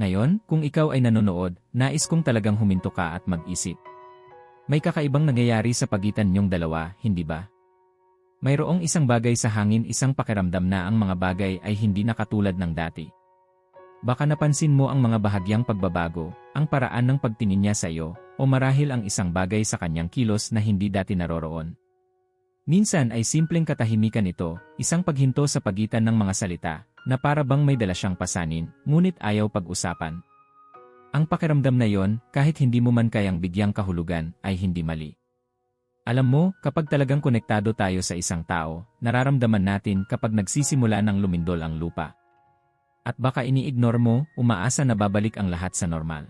Ngayon, kung ikaw ay nanonood, nais kong talagang huminto ka at mag-isip. May kakaibang nangyayari sa pagitan niyong dalawa, hindi ba? Mayroong isang bagay sa hangin isang pakiramdam na ang mga bagay ay hindi na katulad ng dati. Baka napansin mo ang mga bahagyang pagbabago, ang paraan ng pagtingin niya sa iyo, o marahil ang isang bagay sa kanyang kilos na hindi dati naroroon. Minsan ay simpleng katahimikan ito, isang paghinto sa pagitan ng mga salita, na para bang may dala siyang pasanin, ngunit ayaw pag-usapan. Ang pakiramdam na yon, kahit hindi mo man kayang bigyang kahulugan, ay hindi mali. Alam mo, kapag talagang konektado tayo sa isang tao, nararamdaman natin kapag nagsisimula ng lumindol ang lupa. At baka ini-ignore mo, umaasa na babalik ang lahat sa normal.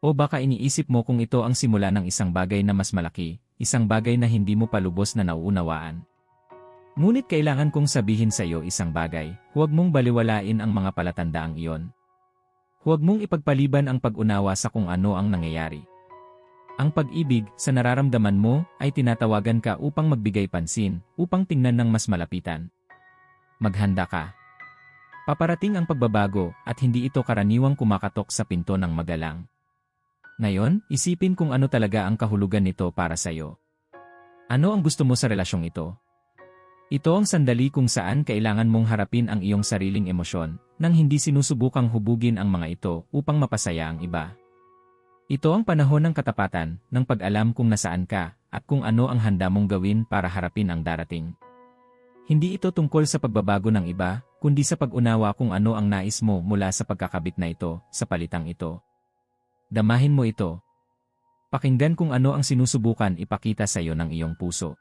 O baka iniisip mo kung ito ang simula ng isang bagay na mas malaki, isang bagay na hindi mo palubos na nauunawaan. Ngunit kailangan kong sabihin sa iyo isang bagay, huwag mong baliwalain ang mga palatandaang iyon. Huwag mong ipagpaliban ang pag-unawa sa kung ano ang nangyayari. Ang pag-ibig sa nararamdaman mo ay tinatawagan ka upang magbigay pansin, upang tingnan ng mas malapitan. Maghanda ka. Paparating ang pagbabago at hindi ito karaniwang kumakatok sa pinto ng magalang. Ngayon, isipin kung ano talaga ang kahulugan nito para sa iyo. Ano ang gusto mo sa relasyong ito? Ito ang sandali kung saan kailangan mong harapin ang iyong sariling emosyon nang hindi sinusubukang hubugin ang mga ito upang mapasaya ang iba. Ito ang panahon ng katapatan, ng pag-alam kung nasaan ka, at kung ano ang handa mong gawin para harapin ang darating. Hindi ito tungkol sa pagbabago ng iba, kundi sa pag-unawa kung ano ang nais mo mula sa pagkakabit na ito, sa palitang ito. Damahin mo ito. Pakinggan kung ano ang sinusubukan ipakita sa iyo ng iyong puso.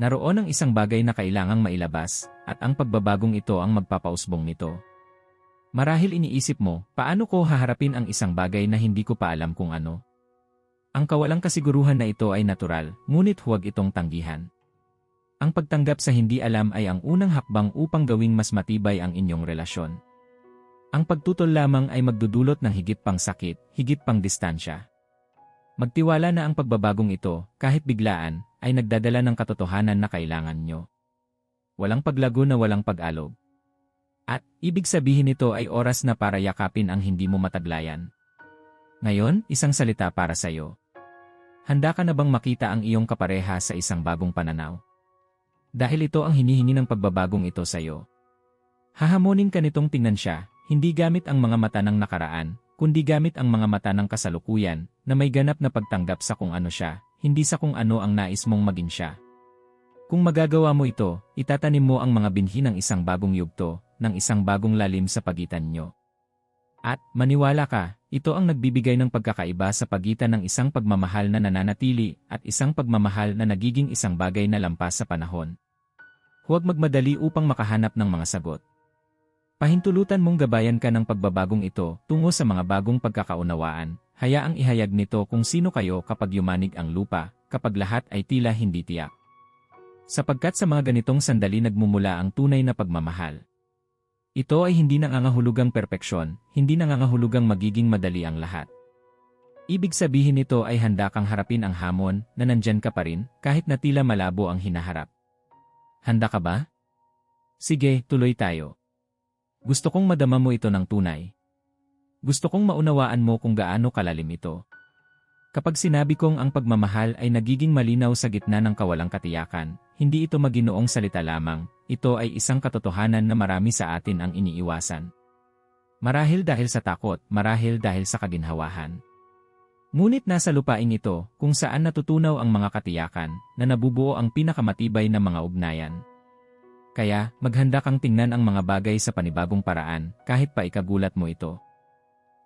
Naroon ang isang bagay na kailangang mailabas, at ang pagbabagong ito ang magpapausbong nito. Marahil iniisip mo, paano ko haharapin ang isang bagay na hindi ko pa alam kung ano? Ang kawalang kasiguruhan na ito ay natural, ngunit huwag itong tanggihan. Ang pagtanggap sa hindi alam ay ang unang hakbang upang gawing mas matibay ang inyong relasyon. Ang pagtutol lamang ay magdudulot ng higit pang sakit, higit pang distansya. Magtiwala na ang pagbabagong ito, kahit biglaan, ay nagdadala ng katotohanan na kailangan nyo. Walang paglago na walang pag-alog. At, ibig sabihin nito ay oras na para yakapin ang hindi mo mataglayan. Ngayon, isang salita para sa iyo. Handa ka na bang makita ang iyong kapareha sa isang bagong pananaw? Dahil ito ang hinihingi ng pagbabagong ito sa iyo. Hahamonin ka nitong tingnan siya, hindi gamit ang mga mata ng nakaraan, kundi gamit ang mga mata ng kasalukuyan, na may ganap na pagtanggap sa kung ano siya, hindi sa kung ano ang nais mong maging siya. Kung magagawa mo ito, itatanim mo ang mga binhi ng isang bagong yugto, ng isang bagong lalim sa pagitan nyo. At, maniwala ka, ito ang nagbibigay ng pagkakaiba sa pagitan ng isang pagmamahal na nananatili at isang pagmamahal na nagiging isang bagay na lampas sa panahon. Huwag magmadali upang makahanap ng mga sagot. Pahintulutan mong gabayan ka ng pagbabagong ito tungo sa mga bagong pagkakaunawaan, hayaang ihayag nito kung sino kayo kapag yumanig ang lupa, kapag lahat ay tila hindi tiyak. Sapagkat sa mga ganitong sandali nagmumula ang tunay na pagmamahal. Ito ay hindi nangangahulugang perpeksyon, hindi nangangahulugang magiging madali ang lahat. Ibig sabihin nito ay handa kang harapin ang hamon na nandyan ka pa rin kahit na tila malabo ang hinaharap. Handa ka ba? Sige, tuloy tayo. Gusto kong madama mo ito ng tunay. Gusto kong maunawaan mo kung gaano kalalim ito. Kapag sinabi kong ang pagmamahal ay nagiging malinaw sa gitna ng kawalang katiyakan, hindi ito maginoong salita lamang, ito ay isang katotohanan na marami sa atin ang iniiwasan. Marahil dahil sa takot, marahil dahil sa kaginhawahan. Ngunit nasa lupain ito kung saan natutunaw ang mga katiyakan na nabubuo ang pinakamatibay na mga ugnayan. Kaya, maghanda kang tingnan ang mga bagay sa panibagong paraan kahit pa ikagulat mo ito.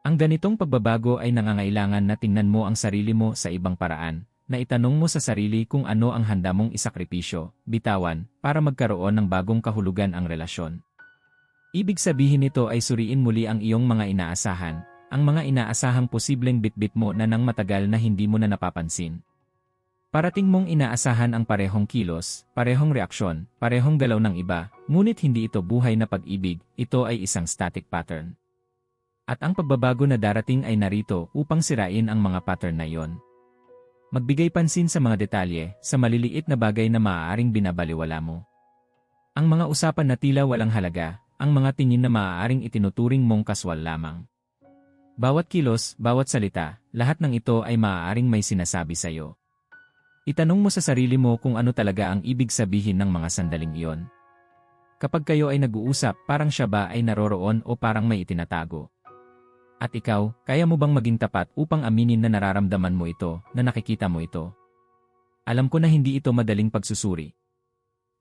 Ang ganitong pagbabago ay nangangailangan na tingnan mo ang sarili mo sa ibang paraan na itanong mo sa sarili kung ano ang handa mong isakripisyo, bitawan, para magkaroon ng bagong kahulugan ang relasyon. Ibig sabihin nito ay suriin muli ang iyong mga inaasahan, ang mga inaasahang posibleng bitbit mo na nang matagal na hindi mo na napapansin. Parating mong inaasahan ang parehong kilos, parehong reaksyon, parehong galaw ng iba, ngunit hindi ito buhay na pag-ibig, ito ay isang static pattern. At ang pagbabago na darating ay narito upang sirain ang mga pattern na iyon. Magbigay pansin sa mga detalye, sa maliliit na bagay na maaaring binabaliwala mo. Ang mga usapan na tila walang halaga, ang mga tingin na maaaring itinuturing mong kaswal lamang. Bawat kilos, bawat salita, lahat ng ito ay maaaring may sinasabi sa iyo. Itanong mo sa sarili mo kung ano talaga ang ibig sabihin ng mga sandaling iyon. Kapag kayo ay nag-uusap, parang siya ba ay naroroon o parang may itinatago? At ikaw, kaya mo bang maging tapat upang aminin na nararamdaman mo ito, na nakikita mo ito? Alam ko na hindi ito madaling pagsusuri.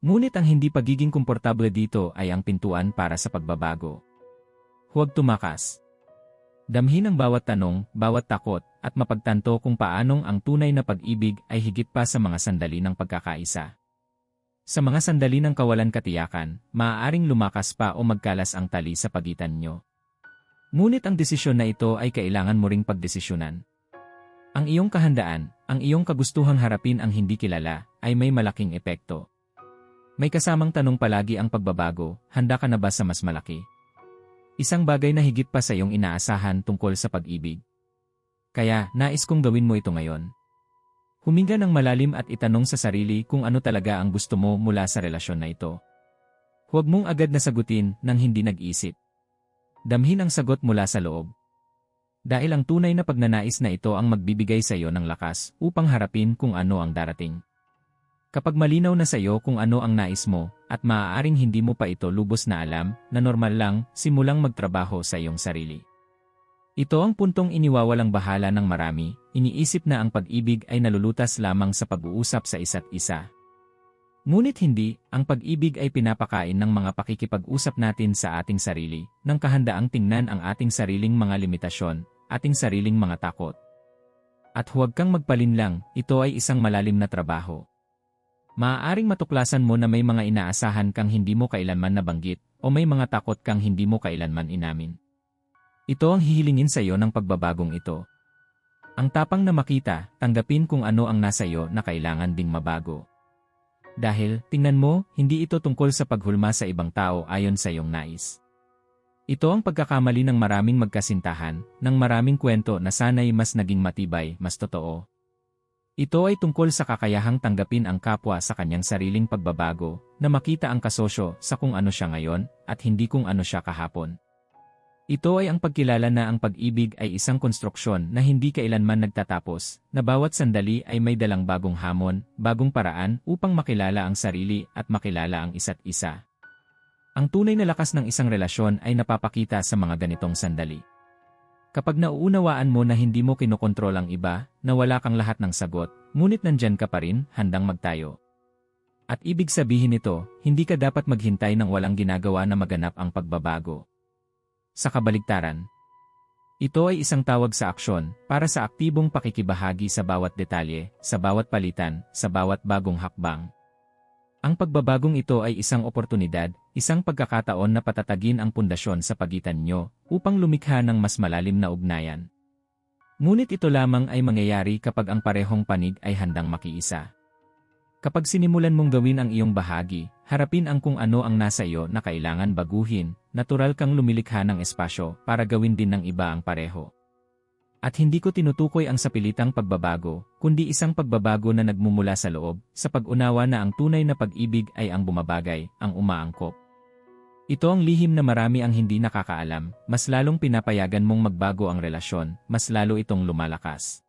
Ngunit ang hindi pagiging komportable dito ay ang pintuan para sa pagbabago. Huwag tumakas. Damhin ang bawat tanong, bawat takot, at mapagtanto kung paanong ang tunay na pag-ibig ay higit pa sa mga sandali ng pagkakaisa. Sa mga sandali ng kawalan katiyakan, maaaring lumakas pa o magkalas ang tali sa pagitan nyo. Ngunit ang desisyon na ito ay kailangan mo ring pagdesisyonan. Ang iyong kahandaan, ang iyong kagustuhang harapin ang hindi kilala, ay may malaking epekto. May kasamang tanong palagi ang pagbabago, handa ka na ba sa mas malaki? Isang bagay na higit pa sa iyong inaasahan tungkol sa pag-ibig. Kaya, nais kong gawin mo ito ngayon. Huminga ng malalim at itanong sa sarili kung ano talaga ang gusto mo mula sa relasyon na ito. Huwag mong agad na sagutin nang hindi nag-isip. Damhin ang sagot mula sa loob. Dahil ang tunay na pagnanais na ito ang magbibigay sa iyo ng lakas upang harapin kung ano ang darating. Kapag malinaw na sa iyo kung ano ang nais mo, at maaaring hindi mo pa ito lubos na alam, na normal lang, simulang magtrabaho sa iyong sarili. Ito ang puntong iniwawalang bahala ng marami, iniisip na ang pag-ibig ay nalulutas lamang sa pag-uusap sa isa't isa. Ngunit hindi, ang pag-ibig ay pinapakain ng mga pakikipag-usap natin sa ating sarili, ng kahandaang tingnan ang ating sariling mga limitasyon, ating sariling mga takot. At huwag kang magpalinlang, ito ay isang malalim na trabaho. Maaaring matuklasan mo na may mga inaasahan kang hindi mo kailanman nabanggit o may mga takot kang hindi mo kailanman inamin. Ito ang hihilingin sa iyo ng pagbabagong ito. Ang tapang na makita, tanggapin kung ano ang nasa iyo na kailangan ding mabago. Dahil, tingnan mo, hindi ito tungkol sa paghulma sa ibang tao ayon sa iyong nais. Ito ang pagkakamali ng maraming magkasintahan, ng maraming kwento na sana'y mas naging matibay, mas totoo, ito ay tungkol sa kakayahang tanggapin ang kapwa sa kanyang sariling pagbabago, na makita ang kasosyo sa kung ano siya ngayon, at hindi kung ano siya kahapon. Ito ay ang pagkilala na ang pag-ibig ay isang konstruksyon na hindi kailanman nagtatapos, na bawat sandali ay may dalang bagong hamon, bagong paraan upang makilala ang sarili at makilala ang isa't isa. Ang tunay na lakas ng isang relasyon ay napapakita sa mga ganitong sandali. Kapag nauunawaan mo na hindi mo kinokontrol ang iba, na wala kang lahat ng sagot, ngunit nandyan ka pa rin, handang magtayo. At ibig sabihin nito, hindi ka dapat maghintay ng walang ginagawa na maganap ang pagbabago. Sa kabaligtaran, ito ay isang tawag sa aksyon para sa aktibong pakikibahagi sa bawat detalye, sa bawat palitan, sa bawat bagong hakbang. Ang pagbabagong ito ay isang oportunidad, isang pagkakataon na patatagin ang pundasyon sa pagitan nyo upang lumikha ng mas malalim na ugnayan. Ngunit ito lamang ay mangyayari kapag ang parehong panig ay handang makiisa. Kapag sinimulan mong gawin ang iyong bahagi, harapin ang kung ano ang nasa iyo na kailangan baguhin, natural kang lumilikha ng espasyo para gawin din ng iba ang pareho. At hindi ko tinutukoy ang sapilitang pagbabago, kundi isang pagbabago na nagmumula sa loob, sa pag-unawa na ang tunay na pag-ibig ay ang bumabagay, ang umaangkop. Ito ang lihim na marami ang hindi nakakaalam, mas lalong pinapayagan mong magbago ang relasyon, mas lalo itong lumalakas.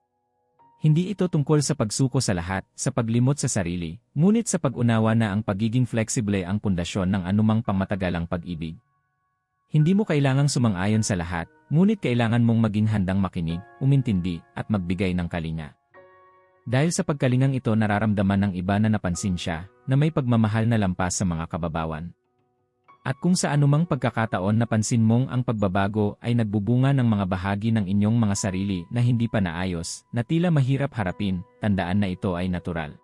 Hindi ito tungkol sa pagsuko sa lahat, sa paglimot sa sarili, ngunit sa pag-unawa na ang pagiging flexible ang pundasyon ng anumang pangmatagalang pag-ibig. Hindi mo kailangang sumang-ayon sa lahat, ngunit kailangan mong maging handang makinig, umintindi, at magbigay ng kalinga. Dahil sa pagkalingang ito nararamdaman ng iba na napansin siya, na may pagmamahal na lampas sa mga kababawan. At kung sa anumang pagkakataon napansin mong ang pagbabago ay nagbubunga ng mga bahagi ng inyong mga sarili na hindi pa naayos, na tila mahirap harapin, tandaan na ito ay natural.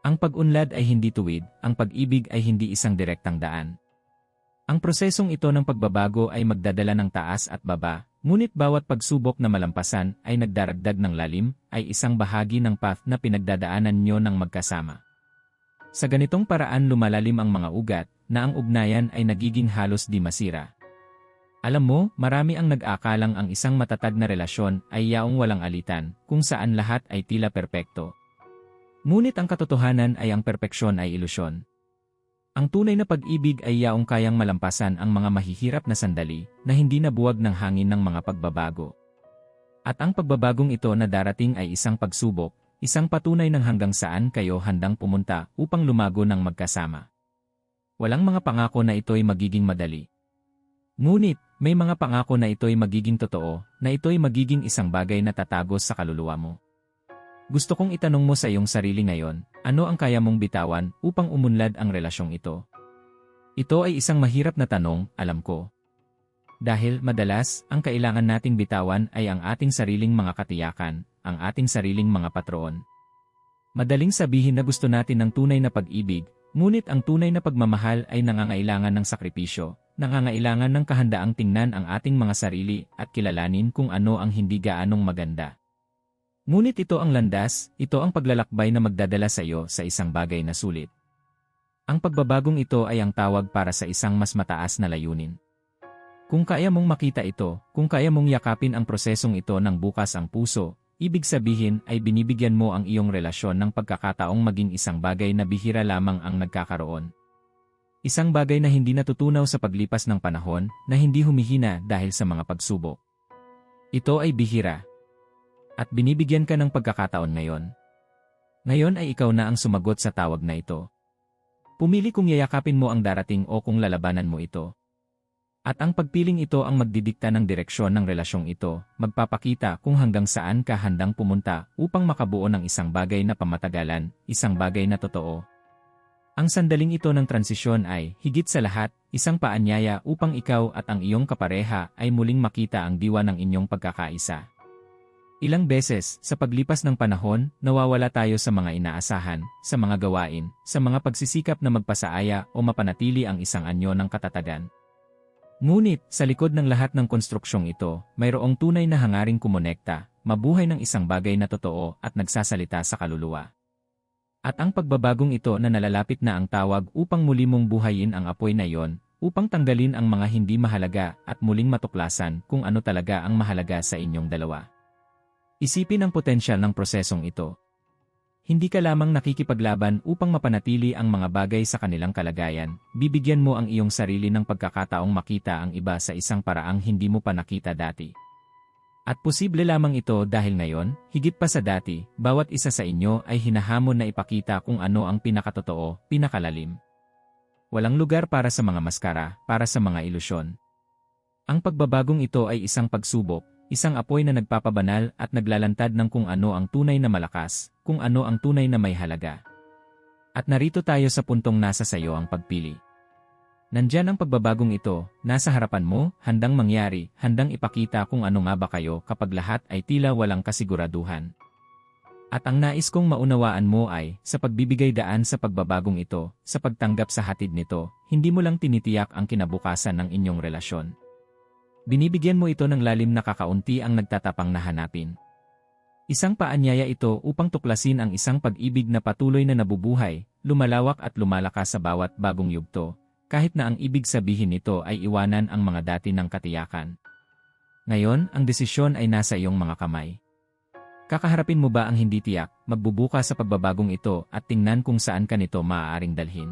Ang pag-unlad ay hindi tuwid, ang pag-ibig ay hindi isang direktang daan. Ang prosesong ito ng pagbabago ay magdadala ng taas at baba, ngunit bawat pagsubok na malampasan ay nagdaragdag ng lalim, ay isang bahagi ng path na pinagdadaanan nyo ng magkasama. Sa ganitong paraan lumalalim ang mga ugat, na ang ugnayan ay nagiging halos di masira. Alam mo, marami ang nag-akalang ang isang matatag na relasyon ay yaong walang alitan, kung saan lahat ay tila perpekto. Ngunit ang katotohanan ay ang perpeksyon ay ilusyon. Ang tunay na pag-ibig ay yaong kayang malampasan ang mga mahihirap na sandali na hindi nabuwag ng hangin ng mga pagbabago. At ang pagbabagong ito na darating ay isang pagsubok, isang patunay ng hanggang saan kayo handang pumunta upang lumago ng magkasama. Walang mga pangako na ito'y magiging madali. Ngunit, may mga pangako na ito'y magiging totoo, na ito'y magiging isang bagay na tatagos sa kaluluwa mo. Gusto kong itanong mo sa iyong sarili ngayon, ano ang kaya mong bitawan upang umunlad ang relasyong ito? Ito ay isang mahirap na tanong, alam ko. Dahil madalas, ang kailangan nating bitawan ay ang ating sariling mga katiyakan, ang ating sariling mga patroon. Madaling sabihin na gusto natin ng tunay na pag-ibig, ngunit ang tunay na pagmamahal ay nangangailangan ng sakripisyo, nangangailangan ng kahandaang tingnan ang ating mga sarili at kilalanin kung ano ang hindi gaanong maganda. Ngunit ito ang landas, ito ang paglalakbay na magdadala sa iyo sa isang bagay na sulit. Ang pagbabagong ito ay ang tawag para sa isang mas mataas na layunin. Kung kaya mong makita ito, kung kaya mong yakapin ang prosesong ito ng bukas ang puso, ibig sabihin ay binibigyan mo ang iyong relasyon ng pagkakataong maging isang bagay na bihira lamang ang nagkakaroon. Isang bagay na hindi natutunaw sa paglipas ng panahon, na hindi humihina dahil sa mga pagsubok. Ito ay bihira. At binibigyan ka ng pagkakataon ngayon. Ngayon ay ikaw na ang sumagot sa tawag na ito. Pumili kung yayakapin mo ang darating o kung lalabanan mo ito. At ang pagpiling ito ang magdidikta ng direksyon ng relasyong ito, magpapakita kung hanggang saan ka handang pumunta upang makabuo ng isang bagay na pamatagalan, isang bagay na totoo. Ang sandaling ito ng transisyon ay, higit sa lahat, isang paanyaya upang ikaw at ang iyong kapareha ay muling makita ang diwa ng inyong pagkakaisa. Ilang beses, sa paglipas ng panahon, nawawala tayo sa mga inaasahan, sa mga gawain, sa mga pagsisikap na magpasaaya o mapanatili ang isang anyo ng katatagan. Ngunit, sa likod ng lahat ng konstruksyong ito, mayroong tunay na hangaring kumonekta, mabuhay ng isang bagay na totoo at nagsasalita sa kaluluwa. At ang pagbabagong ito na nalalapit na ang tawag upang muli mong buhayin ang apoy na yon, upang tanggalin ang mga hindi mahalaga at muling matuklasan kung ano talaga ang mahalaga sa inyong dalawa. Isipin ang potensyal ng prosesong ito. Hindi ka lamang nakikipaglaban upang mapanatili ang mga bagay sa kanilang kalagayan, bibigyan mo ang iyong sarili ng pagkakataong makita ang iba sa isang paraang hindi mo pa nakita dati. At posible lamang ito dahil ngayon, higit pa sa dati, bawat isa sa inyo ay hinahamon na ipakita kung ano ang pinakatotoo, pinakalalim. Walang lugar para sa mga maskara, para sa mga ilusyon. Ang pagbabagong ito ay isang pagsubok, isang apoy na nagpapabanal at naglalantad ng kung ano ang tunay na malakas, kung ano ang tunay na may halaga. At narito tayo sa puntong nasa sayo ang pagpili. Nandyan ang pagbabagong ito, nasa harapan mo, handang mangyari, handang ipakita kung ano nga ba kayo kapag lahat ay tila walang kasiguraduhan. At ang nais kong maunawaan mo ay, sa pagbibigay daan sa pagbabagong ito, sa pagtanggap sa hatid nito, hindi mo lang tinitiyak ang kinabukasan ng inyong relasyon. Binibigyan mo ito ng lalim na kakaunti ang nagtatapang na hanapin. Isang paanyaya ito upang tuklasin ang isang pag-ibig na patuloy na nabubuhay, lumalawak at lumalakas sa bawat bagong yugto, kahit na ang ibig sabihin nito ay iwanan ang mga dati ng katiyakan. Ngayon, ang desisyon ay nasa iyong mga kamay. Kakaharapin mo ba ang hindi tiyak, magbubuka sa pagbabagong ito at tingnan kung saan ka nito maaaring dalhin?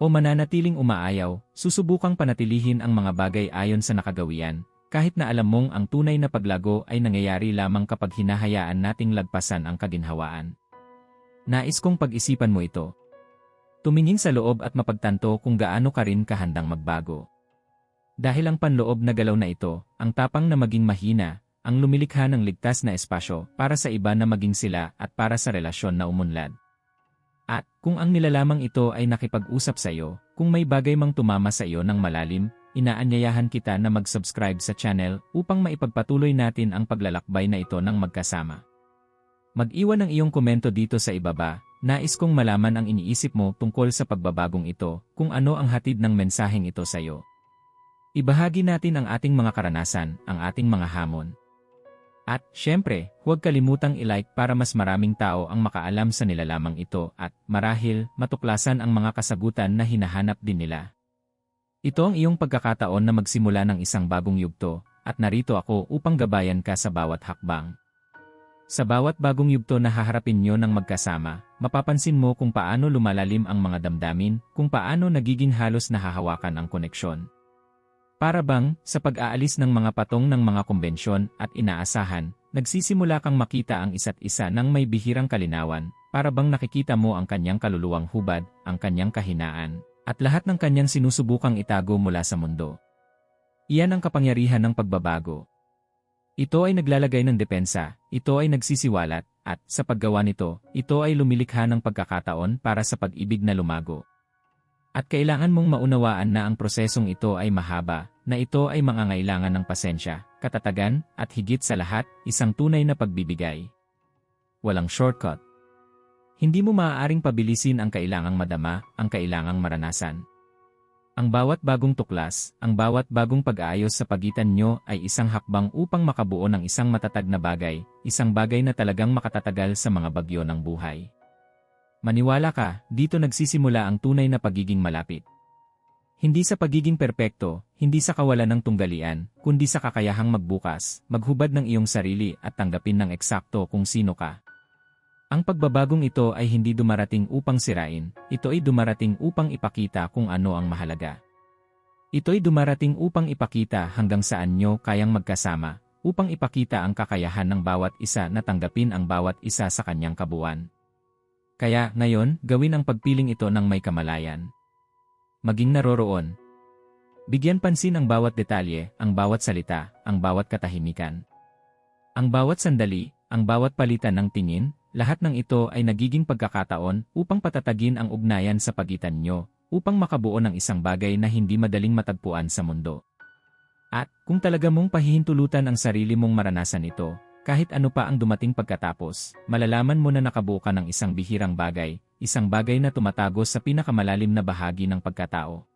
o mananatiling umaayaw, susubukang panatilihin ang mga bagay ayon sa nakagawian, kahit na alam mong ang tunay na paglago ay nangyayari lamang kapag hinahayaan nating lagpasan ang kaginhawaan. Nais kong pag-isipan mo ito. Tumingin sa loob at mapagtanto kung gaano ka rin kahandang magbago. Dahil ang panloob na galaw na ito, ang tapang na maging mahina, ang lumilikha ng ligtas na espasyo para sa iba na maging sila at para sa relasyon na umunlad. At, kung ang nilalamang ito ay nakipag-usap sa iyo, kung may bagay mang tumama sa iyo ng malalim, inaanyayahan kita na mag-subscribe sa channel upang maipagpatuloy natin ang paglalakbay na ito ng magkasama. Mag-iwan ng iyong komento dito sa ibaba, nais kong malaman ang iniisip mo tungkol sa pagbabagong ito, kung ano ang hatid ng mensaheng ito sa iyo. Ibahagi natin ang ating mga karanasan, ang ating mga hamon. At, syempre, huwag kalimutang ilike para mas maraming tao ang makaalam sa nilalamang ito at, marahil, matuklasan ang mga kasagutan na hinahanap din nila. Ito ang iyong pagkakataon na magsimula ng isang bagong yugto, at narito ako upang gabayan ka sa bawat hakbang. Sa bawat bagong yugto na haharapin nyo ng magkasama, mapapansin mo kung paano lumalalim ang mga damdamin, kung paano nagiging halos nahahawakan ang koneksyon. Para bang, sa pag-aalis ng mga patong ng mga kumbensyon at inaasahan, nagsisimula kang makita ang isa't isa ng may bihirang kalinawan, para bang nakikita mo ang kanyang kaluluwang hubad, ang kanyang kahinaan, at lahat ng kanyang sinusubukang itago mula sa mundo. Iyan ang kapangyarihan ng pagbabago, ito ay naglalagay ng depensa, ito ay nagsisiwalat, at sa paggawa nito, ito ay lumilikha ng pagkakataon para sa pag-ibig na lumago. At kailangan mong maunawaan na ang prosesong ito ay mahaba, na ito ay mangangailangan ng pasensya, katatagan, at higit sa lahat, isang tunay na pagbibigay. Walang shortcut. Hindi mo maaaring pabilisin ang kailangang madama, ang kailangang maranasan. Ang bawat bagong tuklas, ang bawat bagong pag-aayos sa pagitan nyo ay isang hakbang upang makabuo ng isang matatag na bagay, isang bagay na talagang makatatagal sa mga bagyo ng buhay. Maniwala ka, dito nagsisimula ang tunay na pagiging malapit. Hindi sa pagiging perpekto, hindi sa kawalan ng tunggalian, kundi sa kakayahang magbukas, maghubad ng iyong sarili at tanggapin ng eksakto kung sino ka. Ang pagbabagong ito ay hindi dumarating upang sirain, ito ay dumarating upang ipakita kung ano ang mahalaga. Ito ay dumarating upang ipakita hanggang saan nyo kayang magkasama, upang ipakita ang kakayahan ng bawat isa na tanggapin ang bawat isa sa kanyang kabuuan. Kaya, ngayon, gawin ang pagpiling ito ng may kamalayan. Maging naroroon. Bigyan pansin ang bawat detalye, ang bawat salita, ang bawat katahimikan. Ang bawat sandali, ang bawat palitan ng tingin, lahat ng ito ay nagiging pagkakataon upang patatagin ang ugnayan sa pagitan nyo, upang makabuo ng isang bagay na hindi madaling matagpuan sa mundo. At, kung talaga mong pahihintulutan ang sarili mong maranasan ito, kahit ano pa ang dumating pagkatapos, malalaman mo na nakabuo ka ng isang bihirang bagay, isang bagay na tumatago sa pinakamalalim na bahagi ng pagkatao.